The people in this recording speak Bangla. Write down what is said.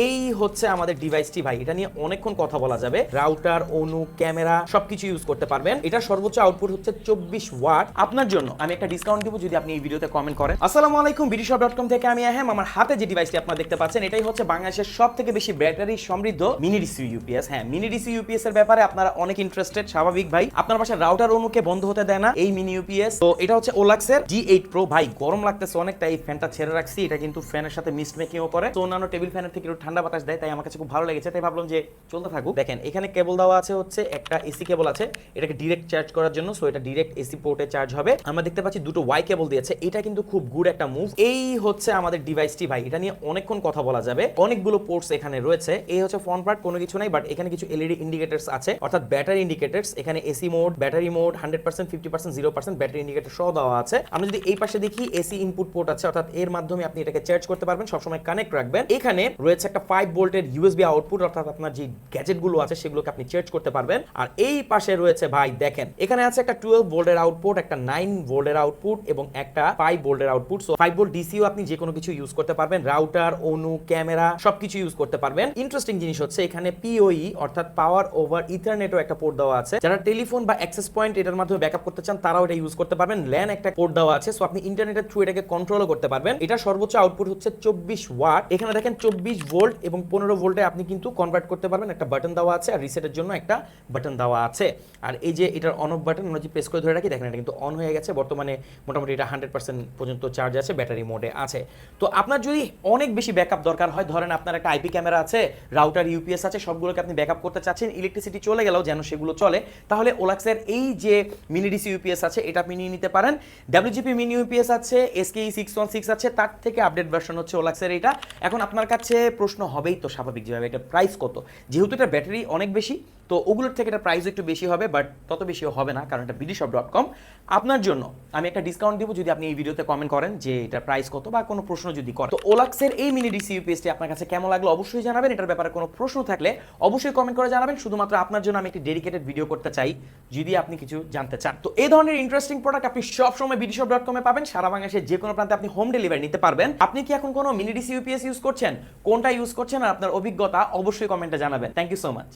এই হচ্ছে আমাদের ডিভাইসটি ভাই। এটা নিয়ে অনেকক্ষণ কথা বলা যাবে। রাউটার অনু ক্যামেরা সবকিছু ইউজ করতে পারবেন। এটা সর্বোচ্চ আউটপুট হচ্ছে চব্বিশ ওয়াট আপনার জন্য। আমি একটা ডিসকাউন্ট দিব যদি আপনি এই ভিডিওতে কমেন্ট করেন। আসসালামু আলাইকুম বিডিশপ ডট কম থেকে আমি আহম। আমার হাতে যে ডিভাইসটি আপনারা দেখতে পাচ্ছেন, এটাই হচ্ছে বাংলাদেশের সব থেকে বেশি ব্যাটারি সমৃদ্ধ মিনি ডিসি ইউপিএস হ্যাঁ মিনি ডিসি ইউপিএস এর ব্যাপারে আপনারা অনেক ইন্টারেস্টেড স্বাভাবিক ভাই। আপনার পাশে রাউটার অনুকে বন্ধ হতে দেয় না এই মিনি ইউপিএস তো এটা হচ্ছে ওলাক্সের জি এইট প্রো ভাই, গরম লাগতেছে অনেকটা, এই ফ্যানটা ছেড়ে রাখছি। এটা কিন্তু ফ্যানের সাথে মিস্ট মেকিংও করে। তো অন্যান্য টেবিল ফ্যানের থেকে ঠান্ডা বাতাস দেয়, তাই আমার কাছে খুব ভালো লেগেছে, তাই ভাবলাম যে চলতে থাকুক। দেখেন, এখানে কেবল দেওয়া আছে হচ্ছে একটা এসি কেবল আছে, এটাকে ডিরেক্ট চার্জ করার জন্য সো এটা ডিরেক্ট এসি পোর্টে চার্জ হবে। আমরা দেখতে পাচ্ছি দুটো ওয়াই কেবল দিয়েছে, এটা কিন্তু খুব গুড একটা মুভ এই হচ্ছে আমাদের ডিভাইসটি ভাই, এটা নিয়ে অনেকক্ষণ কথা বলা যাবে। অনেকগুলো পোর্টস এখানে রয়েছে, এই হচ্ছে ফ্রন্ট পার্ট কোনো কিছু নাই বাট এখানে কিছু এলইডি ইন্ডিকেটরস আছে, অর্থাৎ ব্যাটারি ইন্ডিকেটরস এখানে AC mode battery mode hundred percent fifty percent zero percent battery indicator সহ দেওয়া আছে। আমরা যদি এই পাশে দেখি, এসি ইনপুট পোর্ট আছে, অর্থাৎ এর মাধ্যমে আপনি এটাকে চার্জ করতে পারবেন, সবসময় কানেক্ট রাখবেন। এখানে রয়েছে একটা ফাইভ ভোল্টের ইউএসবি আউটপুট অর্থাৎ আপনার যে গ্যাজেটগুলো আছে, সেগুলোকে আপনি চার্জ করতে পারবেন। আর এই পাশে রয়েছে ভাই, দেখেন, এখানে আছে একটা টুয়েলভ ভোল্টের আউটপুট একটা নাইন ভোল্টের আউটপুট এবং একটা ফাইভ ভোল্টের আউটপুট সো ফাইভ ভোল্ট ডিসিও আপনি যে কোনো কিছু ইউজ করতে পারবেন। রাউটার অনু ক্যামেরা সবকিছু ইউজ করতে পারবেন। ইন্টারেস্টিং জিনিস হচ্ছে, এখানে পিওই অর্থাৎ পাওয়ার ওভার ইথারনেটও একটা পোর্ট দেওয়া আছে। যারা টেলিফোন বা অ্যাক্সেস পয়েন্ট এটার মাধ্যমে ব্যাকআপ করতে চান, তারাও এটা ইউজ করতে পারবেন। ল্যান একটা পোর্ট দেওয়া আছে সো আপনি ইন্টারনেটের থ্রু এটাকে কন্ট্রোলও করতে পারবেন। এটা সর্বোচ্চ আউটপুট হচ্ছে চব্বিশ ওয়াট এখানে দেখেন চব্বিশ ভোল্ট এবং পনেরো ভোল্টে আপনি কিন্তু কনভার্ট করতে পারবেন। একটা বাটন দেওয়া আছে আর রিসেটের জন্য একটা বাটন দেওয়া আছে। আর এই যে এটার অন অফ বাটন আমরা যে প্রেস করে ধরে রাখি, দেখেন এটা কিন্তু অন হয়ে গেছে। বর্তমানে মোটামুটি এটা হান্ড্রেড পার্সেন্ট পর্যন্ত চার্জ আছে ব্যাটারি মোডে আছে। তো আপনার যদি অনেক বেশি ব্যাকআপ দরকার হয়, ধরেন আপনার একটা আইপি ক্যামেরা আছে রাউটার ইউপিএস আছে, সবগুলোকে আপনি ব্যাকআপ করতে চাচ্ছেন ইলেকট্রিসিটি চলে গেলেও যেন সেগুলো চলে, তাহলে ওলাক্সের এই যে মিনি ডিসি ইউপিএস আছে, এটা আপনি নিয়ে নিতে পারেন। ডাব্লিউজিপি মিনি ইউপিএস আছে এসকেই সিক্স ওয়ান সিক্স আছে, তার থেকে আপডেট ভার্সন হচ্ছে ওলাক্সের এটা এখন আপনার কাছে প্রশ্ন হবেই তো স্বাভাবিক যেভাবে এটা প্রাইস কত। যেহেতু এটা ব্যাটারি অনেক বেশি তো ওগুলোর থেকে এটা প্রাইস একটু বেশি হবে বাট তত বেশিও হবে না, কারণ এটা বিডিশপ ডট কম আপনার জন্য আমি একটা ডিসকাউন্ট দিব যদি আপনি এই ভিডিওতে কমেন্ট করেন যে এটা প্রাইস কত বা কোনো প্রশ্ন যদি করেন। তো ওলাক্সের এই মিনি ডিসি ইউপিএসটি আপনার কাছে কেমন লাগল অবশ্যই জানাবেন, এটার ব্যাপারে কোনো প্রশ্ন থাকলে অবশ্যই কমেন্ট করে জানাবেন। শুধুমাত্র আপনার জন্য আমি একটি ডেডিকেটেড ভিডিও করতে চাই, যদি আপনি কিছু জানতে চান। তো এই ধরনের ইন্টারেস্টিং প্রোডাক্ট আপনি সব সময় বিডিশপ ডট কমে পাবেন, সারা বাংলাদেশের যে কোনো প্রান্তে আপনি হোম ডেলিভারি নিতে পারবেন। আপনি কি এখন কোনো মিনি ডিসি ইউপিএস ইউজ করছেন? কোনটা ইউজ করছেন? আর আপনার অভিজ্ঞতা অবশ্যই কমেন্টে জানাবেন। Thank you so much